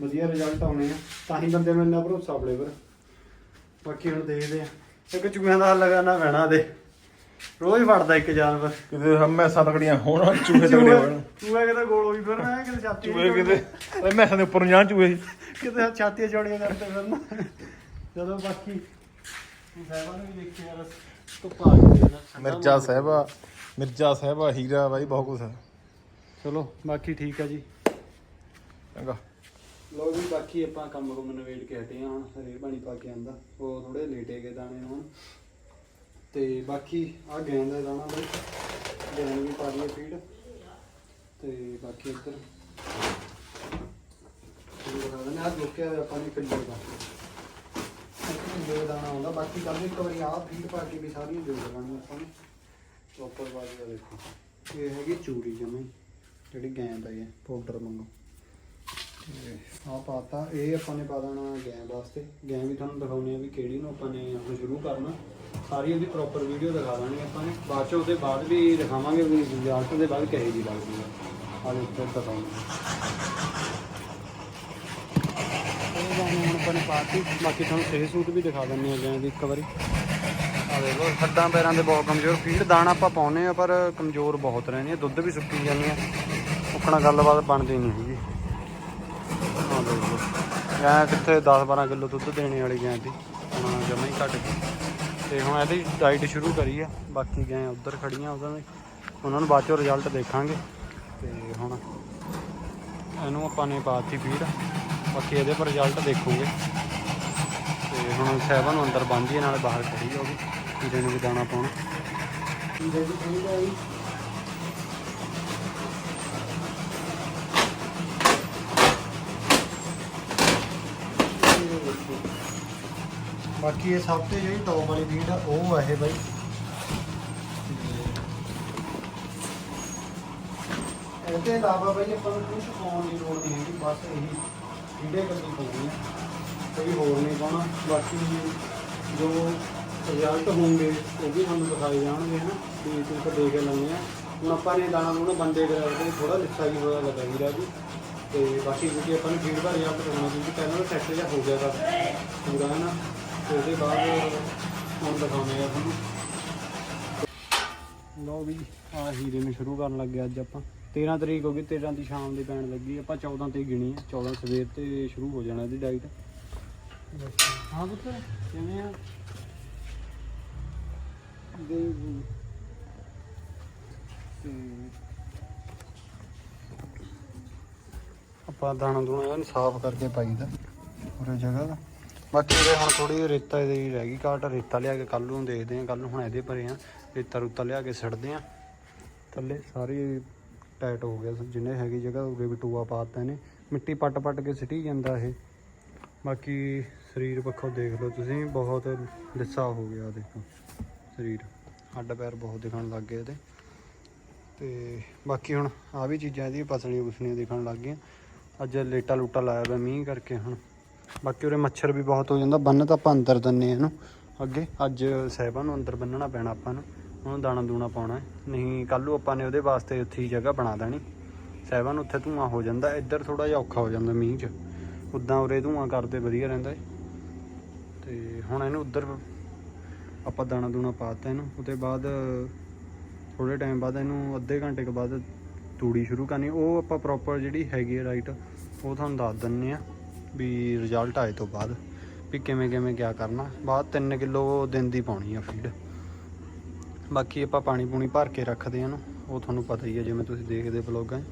ਵਧੀਆ ਰਿਜ਼ਲਟ ਆਉਣੇ ਆ। ਤਾਂ ਹੀ ਬੰਦੇ ਨੂੰ ਇੰਨਾ ਭਰੋਸਾ ਪਰ ਬਾਕੀ ਹੁਣ ਦੇਖਦੇ ਆ। ਇੱਕ ਚੂਹਿਆਂ ਦਾ ਹੱਲ ਲਗਾਉਣਾ ਪੈਣਾ ਦੇ ਰੋਜ਼ ਫੜਦਾ ਇੱਕ ਜਾਨਵਰ। ਕਿਤੇ ਹਮੇਸ਼ਾ ਤਕੜੀਆਂ ਹੋਣ ਚੂਹੇ ਤਕੜੇ ਹੋਣ। ਚੂਹੇ ਕਿਤੇ ਗੋਲ ਹੋਈ ਫਿਰ ਮੈਂ ਕਿਤੇ ਛਾਤੀ ਚੂਹੇ ਕਿਤੇ ਓਏ ਮੈਸਾਂ ਦੇ ਉੱਪਰ ਨੂੰ ਜਾਣ ਚੂਹੇ। ਕਿਤੇ ਛਾਤੀਆਂ ਚੌੜੀਆਂ ਕਰਦੇ ਫਿਰਨਾ ਚਲੋ ਬਾਕੀ ਸਾਹਿਬਾਂ ਨੂੰ ਵੀ ਦੇਖਿਆ ਯਾਰ ਧੁੱਪ ਆ ਗਈ ਮਿਰਜ਼ਾ ਸਾਹਿਬਾ ਮਿਰਜ਼ਾ ਸਾਹਿਬਾ ਹੀਰਾ ਬਾਈ ਬਹੁਤ ਕੁਛ ਹੈ ਚਲੋ ਬਾਕੀ ਠੀਕ ਆ ਜੀ। ਚੰਗਾ। ਲੋ ਵੀ ਬਾਕੀ ਆਪਾਂ ਕੰਮ ਕੁਮ ਨਵੇੜ ਕੇ ਹਟੇ ਆ ਹੁਣ ਹਰੇ ਪਾਣੀ ਪਾ ਕੇ ਆਂਦਾ। ਉਹ ਥੋੜੇ ਲੇਟੇ ਗਏ ਦਾਣੇ ਹੁਣ। ਤੇ ਬਾਕੀ ਆ ਗੈਂਦ ਦਾ ਦਾਣਾ ਬਈ ਗੈਂਦ ਵੀ ਪਾ ਲਈਏ ਫੀਡ ਤੇ ਬਾਕੀ ਇੱਧਰ। ਇਹ ਦਿਖਾ ਦਿੰਦੇ ਆ ਲੁਕਿਆ ਹੋਇਆ ਆਪਾਂ ਨੇ ਕਿੱਲੋ ਦਾ। ਇੱਕ ਕਿੱਲੋ ਦਾ ਦਾਣਾ ਆਉਂਦਾ ਬਾਕੀ ਕੱਲ ਇੱਕ ਵਾਰੀ ਆਹ ਫੀਡ ਪਾ ਕੇ ਵੀ ਸਾਰੀਆਂ ਜੋੜ ਲਾਂਗੇ ਆਪਾਂ। ਨੇ ਪ੍ਰੋਪਰ ਬਾਜੀ ਦਾ ਦੇਖੋ। ਇਹ ਹੈਗੀ ਚੂਰੀ ਜਮੇ ਜਿਹੜੀ ਗੈਂਦ ਆਈ ਹੈ ਪਾਊਡਰ ਮੰਗੋ ਆ ਪਾਤਾ, ਇਹ ਆਪਾਂ ਨੇ ਪਾ ਦੇਣਾ ਗੈਂ ਵਾਸਤੇ। ਗੈਂ ਵੀ ਤੁਹਾਨੂੰ ਦਿਖਾਉਣੀ ਆ ਵੀ ਕਿਹੜੀ ਨੂੰ ਆਪਾਂ ਨੇ ਹੁਣ ਸ਼ੁਰੂ ਕਰਨਾ। ਸਾਰੀ ਉਹਦੀ ਪ੍ਰੋਪਰ ਵੀਡੀਓ ਦਿਖਾ ਦੇਣੀ ਆਪਾਂ ਨੇ। ਬਾਅਦ ਚ ਉਹਦੇ ਬਾਅਦ ਵੀ ਦਿਖਾਵਾਂਗੇ ਵੀ ਰਿਜ਼ਲਟ ਦੇ ਬਾਅਦ ਕਿਹੋ ਜੀ ਲੱਗਦੀ ਆ। ਆਲੇ ਉੱਤੇ ਦਿਖਾਉਂਗੇ ਇਹ ਗਾਣੇ ਹੁਣ ਆਪਾਂ ਨੇ ਪਾਤੀ। ਬਾਕੀ ਤੁਹਾਨੂੰ ਸਹੀ ਸੂਟ ਵੀ ਦਿਖਾ ਦਿੰਦੇ ਆ ਗੈਂ ਦੀ ਇੱਕ ਵਾਰੀ। ਆ ਦੇਖੋ ਹੱਡਾਂ ਪੈਰਾਂ ਦੇ ਬਹੁਤ ਕਮਜ਼ੋਰ। ਫੀਡ ਦਾਣਾ ਆਪਾਂ ਪਾਉਨੇ ਆ ਪਰ ਕਮਜ਼ੋਰ ਬਹੁਤ ਰਹਿੰਦੀ ਆ। ਦੁੱਧ ਵੀ ਸੁੱਕੀ ਜਾਂਦੀ ਆਪਣਾ ਗੱਲਬਾਤ ਬਣਦੀ ਨਹੀਂ ਹੈਗੀ ਹਾਂ ਦੇਖੋ ਗਾਂ ਕਿੱਥੇ 10 12 ਕਿਲੋ ਦੁੱਧ ਦੇਣੇ ਵਾਲੀ ਗਾਂ ਦੀ। ਹੁਣ ਜਮਾ ਹੀ ਘਟ ਗਈ। ਤੇ ਹੁਣ ਇਹਦੀ ਡਾਈਟ ਸ਼ੁਰੂ ਕਰੀ ਆ। ਬਾਕੀ ਗਾਂ ਉੱਧਰ ਖੜੀਆਂ ਉਹਨਾਂ ਦੇ ਉਹਨਾਂ ਨੂੰ ਬਾਅਦ ਚੋਂ ਰਿਜ਼ਲਟ ਦੇਖਾਂਗੇ। ਤੇ ਹੁਣ ਇਹਨੂੰ ਆਪਾਂ ਨੇ ਪਾਤੀ ਫੀਡ ਬਾਕੀ ਇਹਦੇ ਪਰ ਰਿਜ਼ਲਟ ਦੇਖੋਗੇ। ਤੇ ਹੁਣ ਸਹਿਬਾ ਨੂੰ ਅੰਦਰ ਬੰਨ੍ਹਦੀ ਨਾਲ ਬਾਹਰ ਖੜੀ ਆ ਉਹ ਵੀ। ਕੀੜੇ ਨੂੰ ਵੀ ਦਾਣਾ ਪਾਉਣਾ ਕੀੜੇ ਵੀ ਚਾਹੀਦਾ ਹੈ ਬਾਕੀ ਇਹ ਸਭ ਤੋਂ ਜਿਹੜੀ ਟੌਪ ਵਾਲੀ ਫੀਡ ਆ, ਉਹ ਆ ਇਹ ਬਾਈ। ਇਹਦੇ ਇਲਾਵਾ ਬਾਈ ਆਪਾਂ ਨੂੰ ਕੁਝ ਪਾਉਣ ਦੀ ਲੋੜ ਨਹੀਂ ਹੈਗੀ, ਬਸ ਇਹੀ ਫੀਡੇ ਕੱਢੀ ਪਾਉਣੀ ਕੋਈ ਹੋਰ ਨਹੀਂ ਪਾਉਣਾ ਬਾਕੀ ਜੋ ਰਿਜ਼ਲਟ ਹੋਣਗੇ, ਉਹ ਵੀ ਸਾਨੂੰ ਦਿਖਾਏ ਜਾਣਗੇ, ਹਨਾ। ਵੀ ਤੁਸੀਂ ਦੇ ਕੇ ਲਾਉਣੇ ਆ। ਹੁਣ ਆਪਾਂ ਨੇ ਦਾਣਾ ਨੂੰ ਬੰਦੇ ਕਰਦੇ ਥੋੜਾ ਲਿੱਸਾ ਵੀ ਹੋਇਆ ਲੱਗਾ ਵੀਰਾ ਜੀ। ਤੇ ਬਾਕੀ ਕਿਉਂਕਿ ਆਪਾਂ ਨੂੰ ਫੀਡ ਦਾ ਰਿਜ਼ਲਟ ਕਰਨਾ ਕਿਉਂਕਿ ਪਹਿਲਾਂ ਤਾਂ ਸੈੱਟ ਜਿਹਾ ਹੋ ਗਿਆ ਤਾਂ ਪੂਰਾ ਹੈ ਨਾ ਤੇ ਉਹਦੇ ਬਾਅਦ ਹੁਣ ਦਿਖਾਉਂਦੇ ਆ ਤੁਹਾਨੂੰ। ਲਓ ਵੀ ਆ ਹੀਰੇ ਨੂੰ ਸ਼ੁਰੂ ਕਰਨ ਲੱਗੇ ਅੱਜ ਆਪਾਂ। 13 ਤਰੀਕ ਹੋ ਗਈ 13 ਦੀ ਸ਼ਾਮ ਦੀ ਪੈਣ ਲੱਗੀ। ਆਪਾਂ 14 ਤੇ ਗਿਣੀ ਆ। 14 ਸਵੇਰ ਤੇ ਸ਼ੁਰੂ ਹੋ ਜਾਣਾ ਇਹਦੀ ਡਾਈਟ ਹਾਂ ਪੁੱਤ, ਕਿਵੇਂ ਆ? ਦੇ ਤੇ ਆਪਾਂ ਦਾਣਾ ਦੂਣਾ ਇਹਨੂੰ ਸਾਫ਼ ਕਰਕੇ ਪਾਈਦਾ ਪੂਰੇ ਜਗ੍ਹਾ ਦਾ। ਬਾਕੀ ਇਹਦੇ ਹੁਣ ਥੋੜੀ ਰੇਤਾ ਦੀ ਰਹਿ ਗਈ, ਘਾਟ ਰੇਤਾ ਲਿਆ ਕੇ ਕੱਲ ਨੂੰ ਦੇਖਦੇ ਆ ਕੱਲ ਨੂੰ ਹੁਣ ਇਹਦੇ ਭਰੇ ਆ ਰੇਤਾ ਰੁੱਤਾ ਲਿਆ ਕੇ ਛੱਡਦੇ ਆ ਥੱਲੇ ਸਾਰੀ ਟਾਈਟ ਹੋ ਗਿਆ, ਜਿੰਨੇ ਹੈਗੀ ਜਗ੍ਹਾ ਉਰੇ ਵੀ ਟੂਆ ਪਾਤਾ ਨੇ ਮਿੱਟੀ ਪੱਟ ਪੱਟ ਕੇ ਸਿੱਟੀ ਜਾਂਦਾ ਇਹ। ਬਾਕੀ ਸਰੀਰ ਪੱਖੋਂ ਦੇਖ ਲਓ ਤੁਸੀਂ, ਬਹੁਤ ਲਿੱਸਾ ਹੋ ਗਿਆ ਦੇਖੋ, ਸਰੀਰ। ਹੱਡ ਪੈਰ ਬਹੁਤ ਦਿਖਣ ਲੱਗ ਗਏ ਇਹਦੇ। ਤੇ ਬਾਕੀ ਹੁਣ ਆ ਵੀ ਚੀਜ਼ਾਂ ਇਹਦੀ ਪਸਲੀਆਂ ਪੁਸਲੀਆਂ ਦਿਖਣ ਲੱਗ ਗਈਆਂ। ਅੱਜ ਲੇਟਾ ਲੂਟਾ ਲਾਇਆ ਵਾ ਮੀਂਹ ਕਰਕੇ ਹੁਣ। ਬਾਕੀ ਉਰੇ ਮੱਛਰ ਵੀ ਬਹੁਤ ਹੋ ਜਾਂਦਾ। ਬੰਨ ਤਾਂ ਆਪਾਂ ਅੰਦਰ ਦੰਨੇ ਇਹਨੂੰ। ਅੱਗੇ, ਅੱਜ ਸਹਿਬਾਂ ਨੂੰ ਅੰਦਰ ਬੰਨਣਾ ਪੈਣਾ ਆਪਾਂ ਨੂੰ। ਉਹਨੂੰ ਦਾਣਾ ਦੂਣਾ ਪਾਉਣਾ ਨਹੀਂ ਕੱਲ ਨੂੰ ਆਪਾਂ ਨੇ ਉਹਦੇ ਵਾਸਤੇ ਉੱਥੇ ਹੀ ਜਗ੍ਹਾ ਬਣਾ ਦੇਣੀ। ਸਹਿਬਾਂ ਨੂੰ ਉੱਥੇ ਧੂਆਂ ਹੋ ਜਾਂਦਾ। ਇੱਧਰ ਥੋੜਾ ਜਿਹਾ ਔਖਾ ਹੋ ਜਾਂਦਾ ਮੀਂਹ 'ਚ। ਉਦਾਂ ਉਰੇ ਧੂਆਂ ਕਰਦੇ ਵਧੀਆ ਰਹਿੰਦਾ ਏ ਤੇ ਹੁਣ ਇਹਨੂੰ ਉੱਧਰ ਆਪਾਂ ਦਾਣਾ ਦੂਣਾ ਪਾਤਾ ਇਹਨੂੰ। ਉਹਦੇ ਬਾਅਦ ਥੋੜੇ ਟਾਈਮ ਬਾਅਦ ਇਹਨੂੰ ਅੱਧੇ ਘੰਟੇ ਕੁ ਬਾਅਦ ਤੂੜੀ ਸ਼ੁਰੂ ਕਰਨੀ। ਉਹ ਆਪਾਂ ਪ੍ਰੋਪਰ ਜਿਹੜੀ ਹੈਗੀ ਹੈ ਰਾਈਟ ਉਹ ਤੁਹਾਨੂੰ ਦੱਸ ਦਿੰਨੇ ਆ। ਵੀ ਰਿਜ਼ਲਟ ਆਏ ਤੋਂ ਬਾਅਦ ਵੀ ਕਿਵੇਂ ਕਿਵੇਂ ਕਿਆ ਕਰਨਾ। ਬਾਅਦ 3 ਕਿਲੋ ਦਿਨ ਦੀ ਪਾਉਣੀ ਆ ਫੀਡ ਬਾਕੀ ਆਪਾਂ ਪਾਣੀ ਪੂਣੀ ਭਰ ਕੇ ਰੱਖਦੇ ਹਾਂ ਇਹਨੂੰ। ਉਹ ਤੁਹਾਨੂੰ ਪਤਾ ਹੀ ਹੈ ਜਿਵੇਂ ਤੁਸੀਂ ਦੇਖਦੇ ਵਲੋਗਾਂ 'ਚ।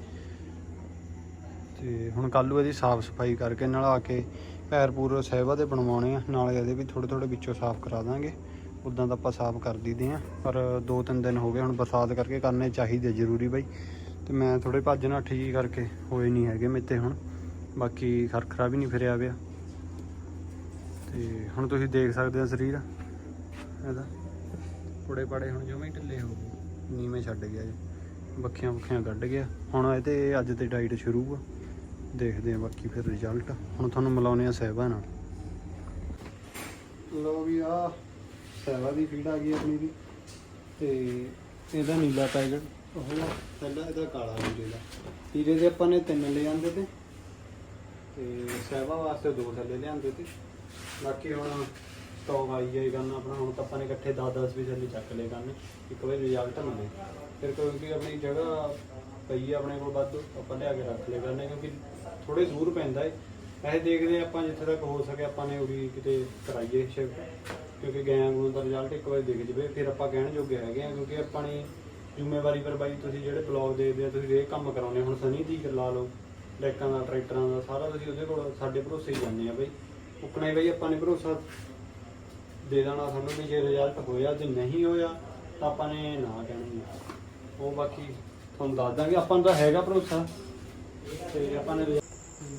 ਤੇ ਹੁਣ ਕੱਲ੍ਹ ਇਹਦੀ ਸਾਫ਼ ਸਫ਼ਾਈ ਕਰਕੇ ਨਾਲ ਆ ਕੇ ਪੈਰ ਪੂਰ ਸਹਿਬਾ ਦੇ ਬਣਵਾਉਣੇ ਆ। ਨਾਲੇ ਇਹਦੇ ਵੀ ਥੋੜੇ ਥੋੜੇ ਵਿੱਚੋਂ ਸਾਫ਼ ਕਰਾ ਦਾਂਗੇ। ਉਦਾਂ ਤਾਂ ਆਪਾਂ ਸਾਫ਼ ਕਰ ਦਈਦੇ ਆ। ਪਰ ਦੋ ਤਿੰਨ ਦਿਨ ਹੋ ਗਏ ਹੁਣ ਬਰਸਾਤ ਕਰਕੇ ਕਰਨੇ ਚਾਹੀਦੇ ਜ਼ਰੂਰੀ ਬਾਈ। ਤੇ ਮੈਂ ਥੋੜੇ ਭੱਜ ਨੱਠ ਜੀ ਕਰਕੇ ਹੋਏ ਨਹੀਂ ਹੈਗੇ ਮੇਤੇ ਹੁਣ। ਬਾਕੀ ਖਰਖਰਾ ਵੀ ਨਹੀਂ ਫਿਰਿਆ ਪਿਆ। ਤੇ ਹੁਣ ਤੁਸੀਂ ਦੇਖ ਸਕਦੇ ਹੋ ਸਰੀਰ। ਇਹਦਾ। ਪੁੜੇ ਪੜੇ ਹੁਣ ਜਮੇ ਢਿੱਲੇ ਹੋ ਗਏ। ਨੀਵੇਂ ਛੱਡ ਗਿਆ ਜੀ। ਬੱਖੀਆਂ ਬੱਖੀਆਂ ਕੱਢ ਗਿਆ। ਹੁਣ ਇਹ ਤੇ ਅੱਜ ਤੇ ਡਾਈਟ ਸ਼ੁਰੂ ਆ। ਦੇਖਦੇ ਆ ਬਾਕੀ ਫਿਰ ਰਿਜ਼ਲਟ ਹੁਣ ਤੁਹਾਨੂੰ ਮਿਲਾਉਣੇ ਆ ਸਹਿਬਾ ਨਾਲ। ਲੋ ਵੀ ਆ ਸਹਿਬਾ ਦੀ ਫੀਡ ਆ ਗਈ ਆਪਣੀ ਦੀ। ਤੇ ਇਹਦਾ ਨੀਲਾ ਪੈਕਟ ਉਹ ਪਹਿਲਾਂ ਇਹਦਾ ਕਾਲਾ ਨੀਲੇ ਦਾ। ਹੀਰੇ ਦੇ ਆਪਾਂ ਨੇ ਤਿੰਨ ਲੈ ਆਂਦੇ ਤੇ। ਤੇ ਸਹਿਬਾ ਵਾਸਤੇ ਦੋ ਥੱਲੇ ਲਿਆਂਦੇ ਤੇ। ਬਾਕੀ ਹੁਣ ਸਟਾਕ ਆਈ ਜਾਏ ਕਰਨਾ ਆਪਣਾ, ਹੁਣ ਤਾਂ ਆਪਾਂ ਨੇ ਇਕੱਠੇ 10-10 ਵੀ ਥੱਲੇ ਚੱਕ ਲਏ ਕਰਨ ਇੱਕ ਵਾਰੀ ਰਿਜ਼ਲਟ ਮਿਲੇ ਫਿਰ ਕਿਉਂਕਿ ਆਪਣੀ ਜਗ੍ਹਾ ਪਈ ਆ ਆਪਣੇ ਕੋਲ ਵੱਧ, ਆਪਾਂ ਲਿਆ ਕੇ ਰੱਖ ਲਏ ਕਰਨੇ ਕਿਉਂਕਿ ਥੋੜੇ ਦੂਰ ਪੈਂਦਾ ਏ। ਵੈਸੇ ਦੇਖਦੇ ਹਾਂ ਆਪਾਂ ਜਿੱਥੇ ਤੱਕ ਹੋ ਸਕੇ ਆਪਾਂ ਨੇ ਉਰੀ ਕਿਤੇ ਕਰਾਈਏ ਸ਼ਿਫਟ। ਕਿਉਂਕਿ ਗੈਂ ਨੂੰ ਦਾ ਰਿਜ਼ਲਟ ਇੱਕ ਵਾਰੀ ਦਿਖ ਜਵੇ, ਫਿਰ ਆਪਾਂ ਕਹਿਣ ਜੋਗੇ ਹੈਗੇ ਆ, ਕਿਉਂਕਿ ਆਪਾਂ ਨੇ ਜ਼ਿੰਮੇਵਾਰੀ ਪਰ ਬਾਈ ਤੁਸੀਂ ਜਿਹੜੇ ਬਲੌਗ ਦੇਖਦੇ ਆ, ਤੁਸੀਂ ਇਹ ਕੰਮ ਕਰਾਉਂਦੇ ਹੁਣ ਸਨੀ ਦੀ ਲਾ ਲਓ ਡੈਕਾਂ ਦਾ ਟਰੈਕਟਰਾਂ ਦਾ, ਸਾਰਾ ਤੁਸੀਂ ਉਹਦੇ ਕੋਲ ਸਾਡੇ ਭਰੋਸੇ ਹੀ ਜਾਂਦੇ ਆ ਬਈ। ਉਕਣਾ ਹੀ ਬਈ, ਆਪਾਂ ਨੇ ਭਰੋਸਾ ਦੇ ਦੇਣਾ, ਸਾਨੂੰ ਵੀ ਜੇ ਰਿਜ਼ਲਟ ਹੋਇਆ, ਜੇ ਨਹੀਂ ਹੋਇਆ, ਤਾਂ ਆਪਾਂ ਨੇ ਨਾ ਕਹਿਣਾ। ਉਹ ਬਾਕੀ ਤੁਹਾਨੂੰ ਦੱਸ ਦਾਂਗੇ, ਆਪਾਂ ਨੂੰ ਤਾਂ ਹੈਗਾ ਭਰੋਸਾ। ਤੇ ਆਪਾਂ ਨੇ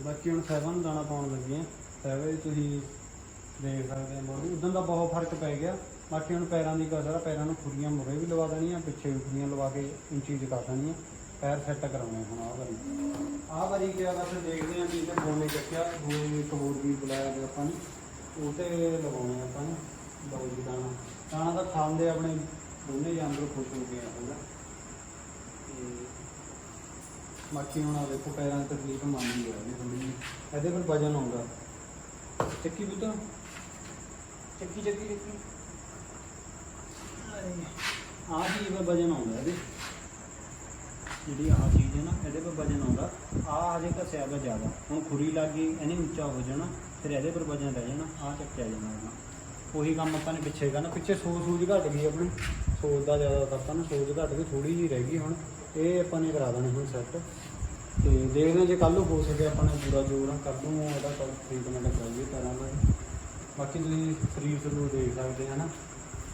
ਬਾਕੀ ਹੁਣ ਸਹਿਬਾਂ ਨੂੰ ਦਾਣਾ ਪਾਉਣ ਲੱਗੇ ਆ। ਸਹਿਬੇ ਤੁਸੀਂ ਦੇਖ ਸਕਦੇ ਹੋ ਉਦੋਂ ਦਾ ਬਹੁਤ ਫ਼ਰਕ ਪੈ ਗਿਆ। ਬਾਕੀ ਹੁਣ ਪੈਰਾਂ ਦੀ ਕਸਰ ਆ, ਪੈਰਾਂ ਨੂੰ ਖੁਰੀਆਂ ਮੁਰੇ ਵੀ ਲਵਾ ਦੇਣੀਆਂ, ਪਿੱਛੇ ਵੀ ਖੁਰੀਆਂ ਲਵਾ ਕੇ ਇੰਚੀ ਚ ਕਰ ਦੇਣੀਆਂ। ਪੈਰ ਸੈੱਟ ਕਰਾਉਣੇ ਹੁਣ, ਆਹ ਵਾਰੀ। ਆਹ ਵਾਰੀ ਕਿਆ ਬਸ ਦੇਖਦੇ ਆਂ ਵੀ ਇਹਨੇ ਬੋਨੇ ਚੱਕਿਆ ਦੋ ਇੱਕ ਹੋਰ ਵੀ ਬੁਲਾਇਆ ਗਿਆ ਆਪਾਂ ਨੇ। ਉਹ ਤੇ ਲਗਾਉਣੇ ਆਪਾਂ ਨੇ ਬਾਈ ਦੀ ਦਾਣਾ। ਦਾਣਾ ਤਾਂ ਖਾਂਦੇ ਆਪਣੇ, ਦੋਨੇ ਜਾਨਵਰ ਖੁਸ਼ ਹੋ ਗਏ ਆ ਬਾਕੀ ਹੁਣ ਆ ਦੇਖੋ, ਪੈਰਾਂ ਦੀ ਤਕਲੀਫ ਮੰਨ ਲਈ ਹੈ ਥੋੜੀ ਇਹਦੇ ਪਰ ਵਜਨ ਆਉਂਦਾ। ਚੱਕੀ ਬੁੱਤਾ ਚੱਕੀ ਚੱਕੀ ਚੱਕੀ। ਆ ਚੀਜ਼ ਪਰ ਵਜਨ ਆਉਂਦਾ ਇਹਦੇ। ਜਿਹੜੀ ਆਹ ਚੀਜ਼ ਹੈ ਨਾ, ਇਹਦੇ ਪਰ ਵਜਨ ਆਉਂਦਾ। ਆ ਹਜੇ ਘਸਿਆ ਵਾ ਜ਼ਿਆਦਾ। ਹੁਣ ਖੁਰੀ ਲੱਗ ਗਈ, ਇਹਨੇ ਉੱਚਾ ਹੋ ਜਾਣਾ, ਫਿਰ ਇਹਦੇ ਪਰ ਵਜਨ ਰਹਿ ਜਾਣਾ, ਆਹ ਚੱਕਿਆ ਜਾਣਾ ਇਹਦਾ। ਉਹੀ ਕੰਮ ਆਪਾਂ ਨੇ ਪਿੱਛੇ ਕਰਨਾ। ਪਿੱਛੇ ਸੋਜ ਸੂਝ ਘਟ ਗਈ ਆਪਣੀ। ਸੋਚ ਦਾ ਜ਼ਿਆਦਾ ਤਾਂ ਆਪਾਂ ਨੂੰ ਸੋਚ ਘਟ ਗਈ ਥੋੜੀ ਜਿਹੀ ਰਹਿ ਗਈ ਹੁਣ। ਇਹ ਆਪਾਂ ਨੇ ਕਰਾ ਦੇਣਾ ਹੁਣ ਸੈੱਟ ਤੇ ਦੇਖਦੇ ਹਾਂ ਜੇ ਕੱਲ ਨੂੰ ਹੋ ਸਕੇ ਆਪਾਂ ਨੇ ਪੂਰਾ ਜੋਰ ਕਰ ਦੂੰ ਇਹਦਾ ਟ੍ਰੀਟਮੈਂਟ ਕਰਾਈਏ ਪੈਰਾਂ ਦਾ ਬਾਕੀ ਤੁਸੀਂ ਸਰੀਰ ਸਰੂ ਦੇਖ ਸਕਦੇ ਹੋ ਨਾ।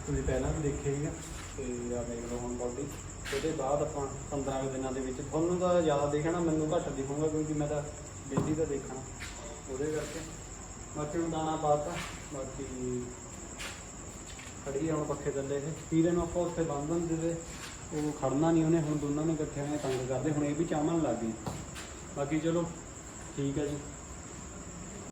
ਤੁਸੀਂ ਪਹਿਲਾਂ ਵੀ ਦੇਖਿਆ ਹੀ ਆ, ਤੇ ਆ ਦੇਖ ਲਓ ਹੁਣ ਬਾਡੀ ਉਹਦੇ ਬਾਅਦ ਆਪਾਂ 15 ਦਿਨਾਂ ਦੇ ਵਿੱਚ ਤੁਹਾਨੂੰ ਤਾਂ ਜ਼ਿਆਦਾ ਦੇਖਣਾ, ਮੈਨੂੰ ਘੱਟ ਦਿਖੂਗਾ ਕਿਉਂਕਿ ਮੈਂ ਤਾਂ ਡੇਲੀ ਦਾ ਦੇਖਣਾ। ਉਹਦੇ ਕਰਕੇ ਬਾਕੀ ਹੁਣ ਦਾਣਾ ਪਾਤਾ, ਬਾਕੀ ਖੜੀ ਆ ਹੁਣ ਪੱਖੇ ਥੱਲੇ ਇਹ ਪੀਰੇ ਨੂੰ ਆਪਾਂ ਉੱਥੇ ਬੰਦ ਹੁੰਦੇ ਤੇ ਉਹ ਖੜਨਾ ਨਹੀਂ ਉਹਨੇ, ਹੁਣ ਦੋਨਾਂ ਨੇ ਇਕੱਠੇ ਨੇ ਤੰਗ ਕਰਦੇ ਹੁਣ ਇਹ ਵੀ ਚਾਹਣ ਲੱਗ ਗਈ ਬਾਕੀ ਚਲੋ, ਠੀਕ ਹੈ ਜੀ।